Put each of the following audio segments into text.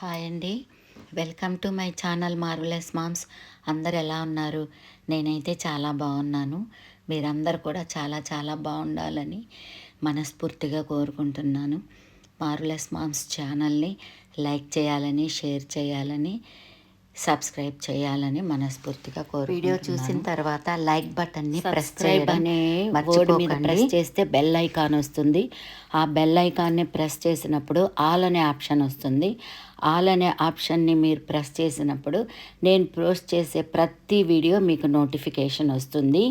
Hi అండి. Welcome to my channel marvellous moms. అందరు ఎలా ఉన్నారు? నేనైతే చాలా బాగున్నాను. మీరందరు కూడా చాలా చాలా బాగుండాలని మనస్ఫూర్తిగా కోరుకుంటున్నాను. మార్వలెస్ మామ్స్ ఛానల్ని లైక్ చేయాలని షేర్ చేయాలని సబ్స్క్రైబ్ చేయాలని మనస్ఫూర్తిగా కోరు వీడియో చూసిన తర్వాత లైక్ బటన్ని ప్రెస్ వర్డ్ మీద ప్రెస్ చేస్తే బెల్ ఐకాన్ వస్తుంది. ఆ బెల్ ఐకాన్ని ప్రెస్ చేసినప్పుడు ఆల్ అనే ఆప్షన్ వస్తుంది. ఆల్ అనే ఆప్షన్ని మీరు ప్రెస్ చేసినప్పుడు నేను పోస్ట్ చేసే ప్రతి వీడియో మీకు నోటిఫికేషన్ వస్తుంది.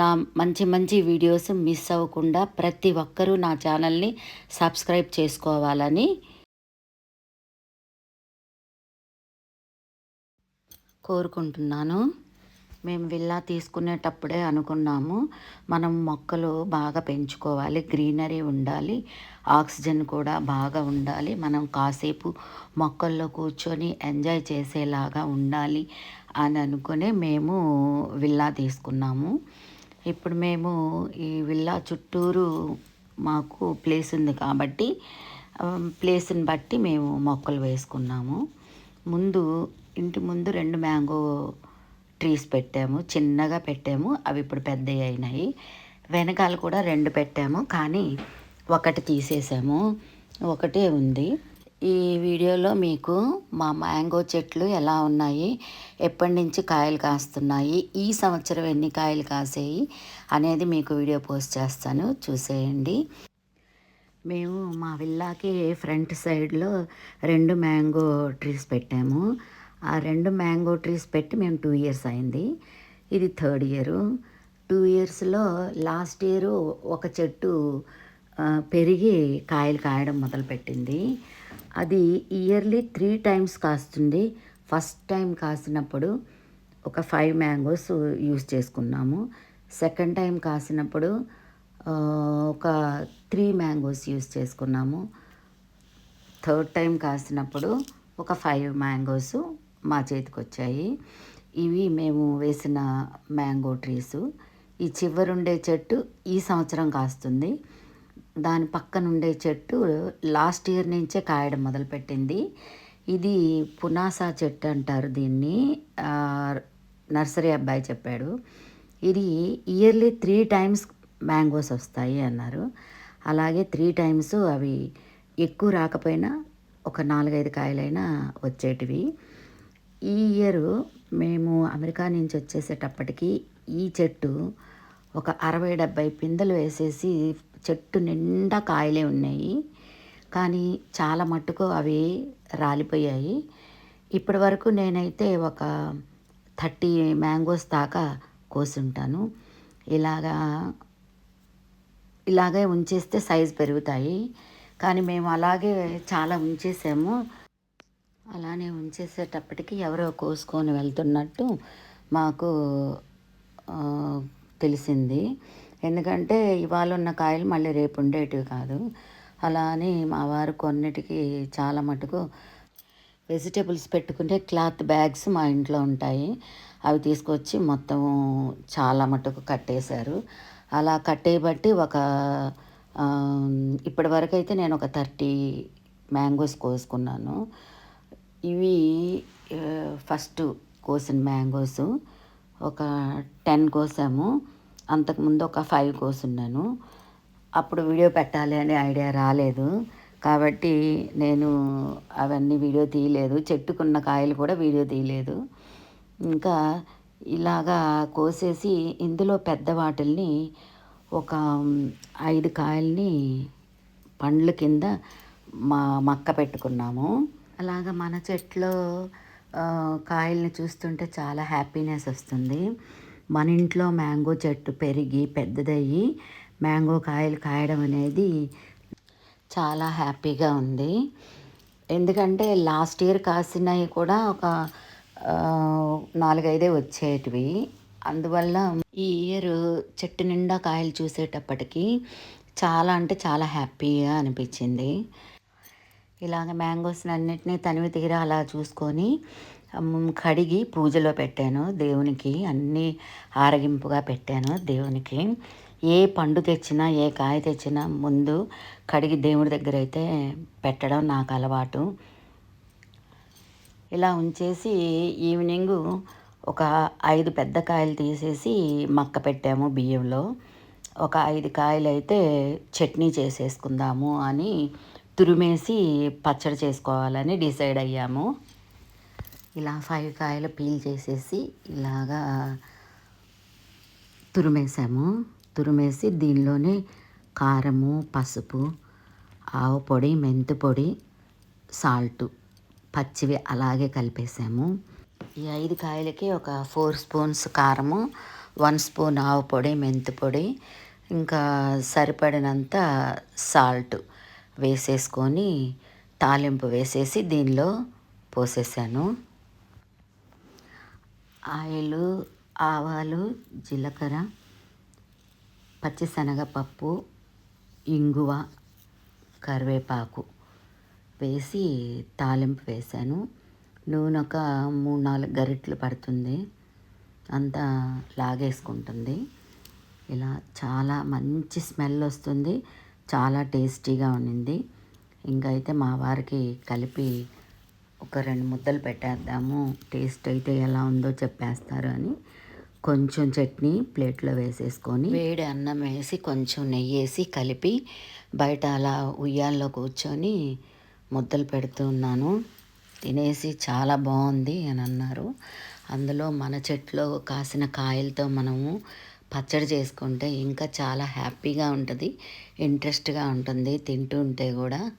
నా మంచి మంచి వీడియోస్ మిస్ అవ్వకుండా ప్రతి ఒక్కరూ నా ఛానల్ని సబ్స్క్రైబ్ చేసుకోవాలని కోరుకుంటున్నాను. మేము విల్లా తీసుకునేటప్పుడే అనుకున్నాము మనం మొక్కలు బాగా పెంచుకోవాలి గ్రీనరీ ఉండాలి ఆక్సిజన్ కూడా బాగా ఉండాలి మనం కాసేపు మొక్కల్లో కూర్చొని ఎంజాయ్ చేసేలాగా ఉండాలి అని అనుకుని మేము విల్లా తీసుకున్నాము. ఇప్పుడు మేము ఈ విల్లా చుట్టూరు మాకు ప్లేస్ ఉంది కాబట్టి ప్లేస్ని బట్టి మేము మొక్కలు వేసుకున్నాము. ముందు ఇంటి ముందు రెండు మ్యాంగో ట్రీస్ పెట్టాము. చిన్నగా పెట్టాము. అవి ఇప్పుడు పెద్దవి అయినాయి. వెనకాల కూడా రెండు పెట్టాము. కానీ ఒకటి తీసేసాము. ఒకటే ఉంది. ఈ వీడియోలో మీకు మా మ్యాంగో చెట్లు ఎలా ఉన్నాయి ఎప్పటి నుంచి కాయలు కాస్తున్నాయి ఈ సంవత్సరం ఎన్ని కాయలు కాసాయి అనేది మీకు వీడియో పోస్ట్ చేస్తాను. చూసేయండి. మేము మా విల్లాకి ఫ్రంట్ సైడ్లో రెండు మ్యాంగో ట్రీస్ పెట్టాము. ఆ రెండు మ్యాంగో ట్రీస్ పెట్టి మేము టూ ఇయర్స్ అయింది. ఇది థర్డ్ ఇయరు. టూ ఇయర్స్లో లాస్ట్ ఇయర్ ఒక చెట్టు పెరిగి కాయలు కాయడం మొదలుపెట్టింది. అది ఇయర్లీ త్రీ టైమ్స్ కాస్తుంది. ఫస్ట్ టైం కాసినప్పుడు ఒక ఫైవ్ మ్యాంగోస్ యూస్ చేసుకున్నాము. సెకండ్ టైం కాసినప్పుడు ఒక త్రీ మ్యాంగోస్ యూస్ చేసుకున్నాము. థర్డ్ టైం కాసినప్పుడు ఒక ఫైవ్ మ్యాంగోస్ మా చేతికి వచ్చాయి ఇవి మేము వేసిన మ్యాంగో ట్రీస్. ఈ చివరుండే చెట్టు ఈ సంవత్సరం కాస్తుంది. దాని పక్కనుండే చెట్టు లాస్ట్ ఇయర్ నుంచే కాయడం మొదలుపెట్టింది. ఇది పునాసా చెట్టు అంటారు దీన్ని. నర్సరీ అబ్బాయి చెప్పాడు. ఇది ఇయర్లీ త్రీ టైమ్స్ మ్యాంగోస్ వస్తాయి అన్నారు. అలాగే త్రీ టైమ్స్ అవి ఎక్కువ రాకపోయినా ఒక నాలుగైదు కాయలైనా వచ్చేటివి. ఈ ఇయర్ మేము అమెరికా నుంచి వచ్చేసేటప్పటికి ఈ చెట్టు ఒక అరవై డెబ్బై పిందెలు వేసేసి చెట్టు నిండా కాయలే ఉన్నాయి. కానీ చాలా మట్టుకు అవి రాలిపోయాయి. ఇప్పటి వరకు నేనైతే ఒక థర్టీ మ్యాంగోస్ దాకా కోసుంటాను. ఇలాగా ఇలాగే ఉంచేస్తే సైజ్ పెరుగుతాయి. కానీ మేము అలాగే చాలా ఉంచేసాము. అలానే ఉంచేసేటప్పటికి ఎవరో కోసుకొని వెళ్తున్నట్టు మాకు తెలిసింది. ఎందుకంటే ఇవాళ ఉన్న కాయలు మళ్ళీ రేపు ఉండేటివి కాదు. అలా అని మా వారు కొన్నిటికి చాలా మటుకు వెజిటేబుల్స్ పెట్టుకునే క్లాత్ బ్యాగ్స్ మా ఇంట్లో ఉంటాయి. అవి తీసుకొచ్చి మొత్తం చాలా మటుకు కట్టేశారు. అలా కట్టేయబట్టి ఒక ఆ, ఇప్పటి వరకు అయితే నేను ఒక థర్టీ మ్యాంగోస్ కోసుకున్నాను. ఇవి ఫస్ట్ కోసిన మ్యాంగోస్. ఒక టెన్ కోసాము. అంతకుముందు ఒక ఫైవ్ కోసున్నాను. అప్పుడు వీడియో పెట్టాలి అనే ఐడియా రాలేదు. కాబట్టి నేను అవన్నీ వీడియో తీయలేదు. చెట్టుకున్న కాయలు కూడా వీడియో తీయలేదు. ఇంకా ఇలాగా కోసేసి ఇందులో పెద్ద వాటిల్ని ఒక ఐదు కాయల్ని పండ్ల కింద మా మక్క పెట్టుకున్నాము. అలాగా మన చెట్లో కాయల్ని చూస్తుంటే చాలా హ్యాపీనెస్ వస్తుంది. మన ఇంట్లో మ్యాంగో చెట్టు పెరిగి పెద్దదయ్యి మ్యాంగో కాయలు కాయడం అనేది చాలా హ్యాపీగా ఉంది. ఎందుకంటే లాస్ట్ ఇయర్ కాసినవి కూడా ఒక నాలుగైదే వచ్చేటివి. అందువల్ల ఈ ఇయర్ చెట్టు నిండా కాయలు చూసేటప్పటికి చాలా అంటే చాలా హ్యాపీగా అనిపించింది. ఇలాగ మ్యాంగోస్ని అన్నిటినీ తనివి తీరా అలా చూసుకొని కడిగి పూజలో పెట్టాను. దేవునికి అన్నీ ఆరగింపుగా పెట్టాను దేవునికి. ఏ పండు తెచ్చినా ఏ కాయ తెచ్చినా ముందు కడిగి దేవుడి దగ్గర అయితే పెట్టడం నాకు అలవాటు. ఇలా ఉంచేసి ఈవినింగ్ ఒక ఐదు పెద్ద కాయలు తీసేసి మక్క పెట్టాము బియ్యంలో. ఒక ఐదు కాయలు అయితే చట్నీ చేసేసుకుందాము అని తురిమేసి పచ్చడి చేసుకోవాలని డిసైడ్ అయ్యాము. ఇలా ఫైవ్ కాయలు పీల్ చేసేసి ఇలాగా తురిమేసాము. తురిమేసి దీనిలోనే కారము పసుపు ఆవు పొడి మెంతు పొడి సాల్ట్ పచ్చివి అలాగే కలిపేసాము. ఈ ఐదు కాయలకి ఒక ఫోర్ స్పూన్స్ కారము వన్ స్పూన్ ఆవు పొడి మెంతు పొడి ఇంకా సరిపడినంత సాల్ట్. వేసేసుకొని తాలింపు వేసేసి దీనిలో పోసేసాను. ఆయిలు ఆవాలు జీలకర్ర పచ్చిశనగపప్పు ఇంగువ కరివేపాకు వేసి తాలింపు వేసాను. నూనె ఒక మూడు నాలుగు గరిటెలు పడుతుంది. అంతా లాగేసుకుంటుంది. ఇలా చాలా మంచి స్మెల్ వస్తుంది. చాలా టేస్టీగా ఉండింది ఇంకా అయితే మా వారికి కలిపి ఒక రెండు ముద్దలు పెట్టేద్దాము. టేస్ట్ అయితే ఎలా ఉందో చెప్పేస్తారు అని. కొంచెం చట్నీ ప్లేట్లో వేసేసుకొని వేడి అన్నం వేసి కొంచెం నెయ్యి వేసి కలిపి బయట అలా ఉయ్యాల్లో కూర్చొని ముద్దలు పెడుతూ ఉన్నాను. తినేసి చాలా బాగుంది అని అన్నారు. అందులో మన చెట్లో కాసిన కాయలతో మనము పచ్చడి చేసుకుంటే ఇంకా చాలా హ్యాపీగా ఉంటుంది ఇంట్రెస్ట్గా ఉంటుంది తింటూ ఉంటే కూడా.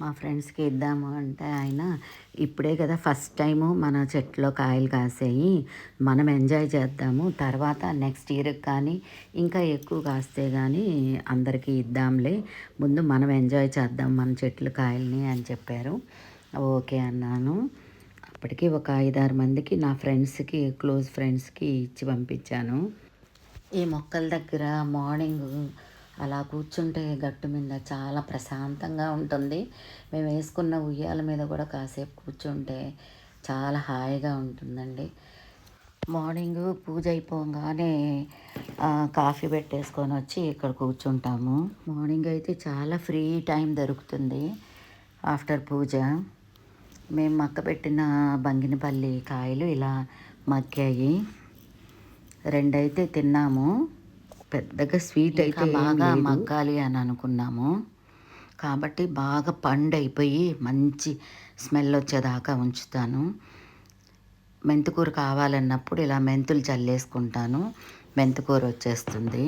మా ఫ్రెండ్స్కి ఇద్దాము అంటే ఆయన ఇప్పుడే కదా ఫస్ట్ టైము మన చెట్లో కాయలు కాసేయి మనం ఎంజాయ్ చేద్దాము తర్వాత నెక్స్ట్ ఇయర్కి కానీ ఇంకా ఎక్కువ కాస్తే కానీ అందరికీ ఇద్దాంలే ముందు మనం ఎంజాయ్ చేద్దాం మన చెట్లు కాయల్ని అని చెప్పారు. ఓకే అన్నాను. అప్పటికి ఒక ఐదారు మందికి నా ఫ్రెండ్స్కి క్లోజ్ ఫ్రెండ్స్కి ఇచ్చి పంపించాను. ఈ మొక్కల దగ్గర మార్నింగ్ అలా కూర్చుంటే గట్టు మీద చాలా ప్రశాంతంగా ఉంటుంది. మేము వేసుకున్న ఉయ్యాల మీద కూడా కాసేపు కూర్చుంటే చాలా హాయిగా ఉంటుందండి. మార్నింగ్ పూజ అయిపోగానే కాఫీ పెట్టేసుకొని వచ్చి ఇక్కడ కూర్చుంటాము. మార్నింగ్ అయితే చాలా ఫ్రీ టైం దొరుకుతుంది ఆఫ్టర్ పూజ. మేము మక్క పెట్టిన బంగినపల్లి కాయలు ఇలా మగ్గాయి. రెండైతే తిన్నాము. పెద్దగా స్వీట్ అయితే బాగా మగ్గాలి అని అనుకున్నాము. కాబట్టి బాగా పండు అయిపోయి మంచి స్మెల్ వచ్చేదాకా ఉంచుతాను. మెంతికూర కావాలన్నప్పుడు ఇలా మెంతులు చల్లేసుకుంటాను. మెంతికూర వచ్చేస్తుంది.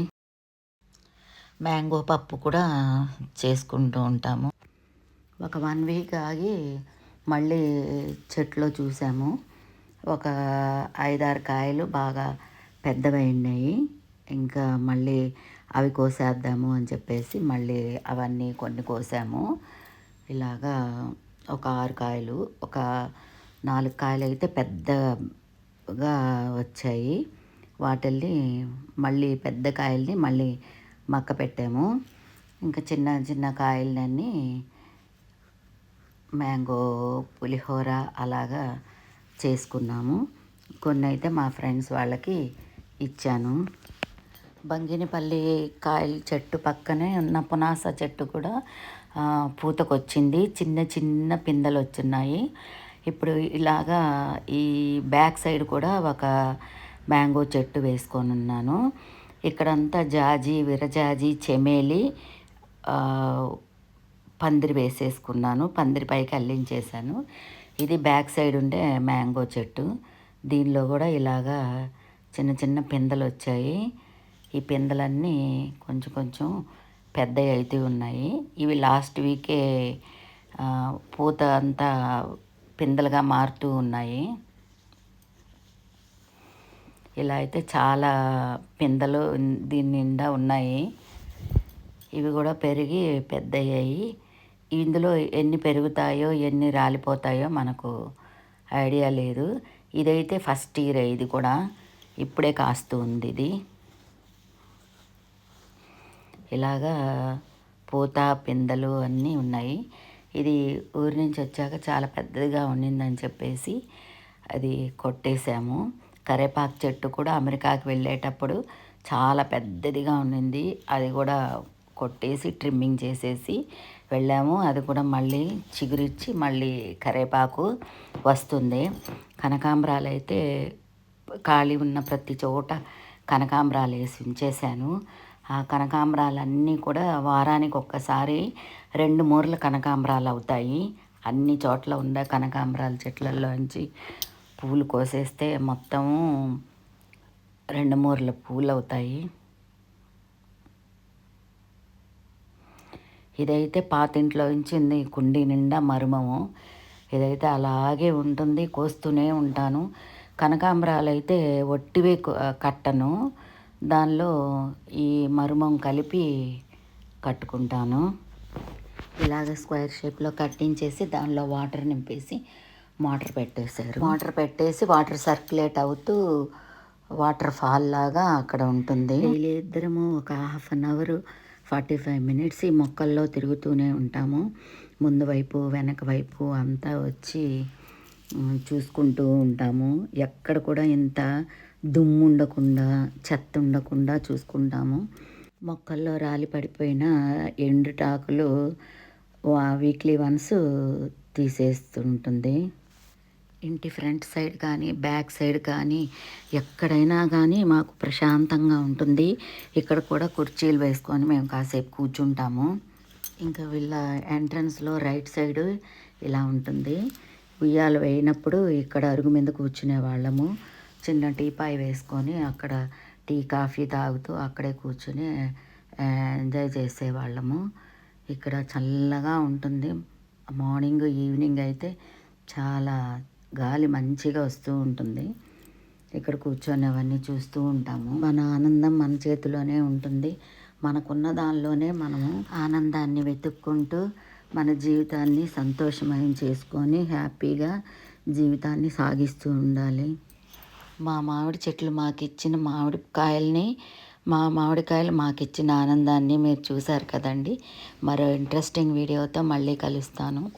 మ్యాంగో పప్పు కూడా చేసుకుంటూ ఉంటాము. ఒక వన్ వీక్ ఆగి మళ్ళీ చెట్లో చూసాము. ఒక ఐదారు కాయలు బాగా పెద్దవైనాయి. ఇంకా మళ్ళీ అవి కోసేద్దాము అని చెప్పేసి మళ్ళీ అవన్నీ కొన్ని కోసాము. ఇలాగా ఒక ఆరు కాయలు ఒక నాలుగు కాయలు అయితే పెద్దగా వచ్చాయి. వాటిల్ని మళ్ళీ పెద్ద కాయల్ని మళ్ళీ మక్క పెట్టాము. ఇంకా చిన్న చిన్న కాయలన్నీ మ్యాంగో పులిహోర అలాగా చేసుకున్నాము. కొన్ని అయితే మా ఫ్రెండ్స్ వాళ్ళకి ఇచ్చాను. బంగినపల్లి కాయల చెట్టు పక్కనే ఉన్న పునాస చెట్టు కూడా పూతకొచ్చింది. చిన్న చిన్న పిందెలు వచ్చున్నాయి ఇప్పుడు ఇలాగా ఈ బ్యాక్ సైడ్ కూడా ఒక మ్యాంగో చెట్టు వేసుకొని ఉన్నాను ఇక్కడంతా జాజి విరజాజి చెమేలి పందిరి వేసేసుకున్నాను. పందిరి పైకి అల్లించేసాను ఇది బ్యాక్ సైడ్ ఉండే మ్యాంగో చెట్టు. దీనిలో కూడా ఇలాగా చిన్న చిన్న పిందెలు వచ్చాయి ఈ పిందెలన్నీ కొంచెం కొంచెం పెద్దవి అయితే ఉన్నాయి. ఇవి లాస్ట్ వీకే పూత అంతా పిందెలుగా మారుతూ ఉన్నాయి. ఇలా అయితే చాలా పిందెలు దీని నిండా ఉన్నాయి. ఇవి కూడా పెరిగి పెద్దయ్యాయి. ఇందులో ఎన్ని పెరుగుతాయో ఎన్ని రాలిపోతాయో మనకు ఐడియా లేదు. ఇదైతే ఫస్ట్ ఇయర్ ఇది కూడా. ఇప్పుడే కాస్తూ ఉంది ఇది ఇలాగా పూత పిందెలు అన్నీ ఉన్నాయి. ఇది ఊరి నుంచి వచ్చాక చాలా పెద్దదిగా ఉండిందని చెప్పేసి అది కొట్టేశాము కరేపాకు చెట్టు కూడా అమెరికాకి వెళ్ళేటప్పుడు చాలా పెద్దదిగా ఉండింది. అది కూడా కొట్టేసి ట్రిమ్మింగ్ చేసేసి వెళ్ళాము. అది కూడా మళ్ళీ చిగురిచ్చి మళ్ళీ కరేపాకు వస్తుంది. కనకాంబరాలు అయితే ఖాళీ ఉన్న ప్రతి చోట కనకాంబరాలు వేసి ఉంచేశాను. ఆ కనకాంబరాలన్నీ కూడా వారానికి ఒక్కసారి రెండు మూరల కనకాంబరాలు అవుతాయి. అన్ని చోట్ల ఉండే కనకాంబరాల చెట్లలోంచి పూలు కోసేస్తే మొత్తము రెండు మూరల పూలు అవుతాయి. ఇదైతే పాతింట్లో ఉంచింది కుండీ నిండా మరుమము. ఇదైతే అలాగే ఉంటుంది కోస్తూనే ఉంటాను. కనకాంబరాలు అయితే ఒట్టివే కట్టను. దానిలో ఈ మరుమం కలిపి కట్టుకుంటాను. ఇలాగ స్క్వేర్ షేప్లో కట్టించేసి దానిలో వాటర్ నింపేసి మోటార్ పెట్టేశారు. మోటార్ పెట్టేసి వాటర్ సర్క్యులేట్ అవుతూ వాటర్ ఫాల్ లాగా అక్కడ ఉంటుంది. వీళ్ళిద్దరము ఒక half an hour forty five minutes ఈ మొక్కల్లో తిరుగుతూనే ఉంటాము. ముందు వైపు వెనక వైపు అంతా వచ్చి చూసుకుంటూ ఉంటాము. ఎక్కడ కూడా ఇంత దుమ్ము ఉండకుండా చెత్త ఉండకుండా చూసుకుంటాము. మొక్కల్లో రాలి పడిపోయిన ఎండుటాకులు వీక్లీ వన్స్ తీసేస్తుంటుంది. ఇంటి ఫ్రంట్ సైడ్ కానీ బ్యాక్ సైడ్ కానీ ఎక్కడైనా కానీ మాకు ప్రశాంతంగా ఉంటుంది. ఇక్కడ కూడా కుర్చీలు వేసుకొని మేము కాసేపు కూర్చుంటాము. ఇంకా వీళ్ళ ఎంట్రన్స్లో రైట్ సైడ్ ఇలా ఉంటుంది. ఉయ్యాలు వేయినప్పుడు ఇక్కడ అరుగు మీద కూర్చునే వాళ్ళము. చిన్న టీపాయ్ వేసుకొని అక్కడ టీ కాఫీ తాగుతూ అక్కడే కూర్చుని ఎంజాయ్ చేసేవాళ్ళము. ఇక్కడ చల్లగా ఉంటుంది. మార్నింగ్ ఈవినింగ్ అయితే చాలా గాలి మంచిగా వస్తూ ఉంటుంది. ఇక్కడ కూర్చొని అవన్నీ చూస్తూ ఉంటాము. మన ఆనందం మన చేతిలోనే ఉంటుంది. మనకున్న దానిలోనే మనము ఆనందాన్ని వెతుక్కుంటూ మన జీవితాన్ని సంతోషమయం చేసుకొని హ్యాపీగా జీవితాన్ని సాగిస్తూ ఉండాలి. మా మామిడి చెట్లు మాకు ఇచ్చిన మామిడి కాయల్ని మా మామిడికాయలు మాకు ఇచ్చిన ఆనందాన్ని మీరు చూశారు కదండి. మరో ఇంట్రెస్టింగ్ వీడియోతో మళ్ళీ కలుస్తాను.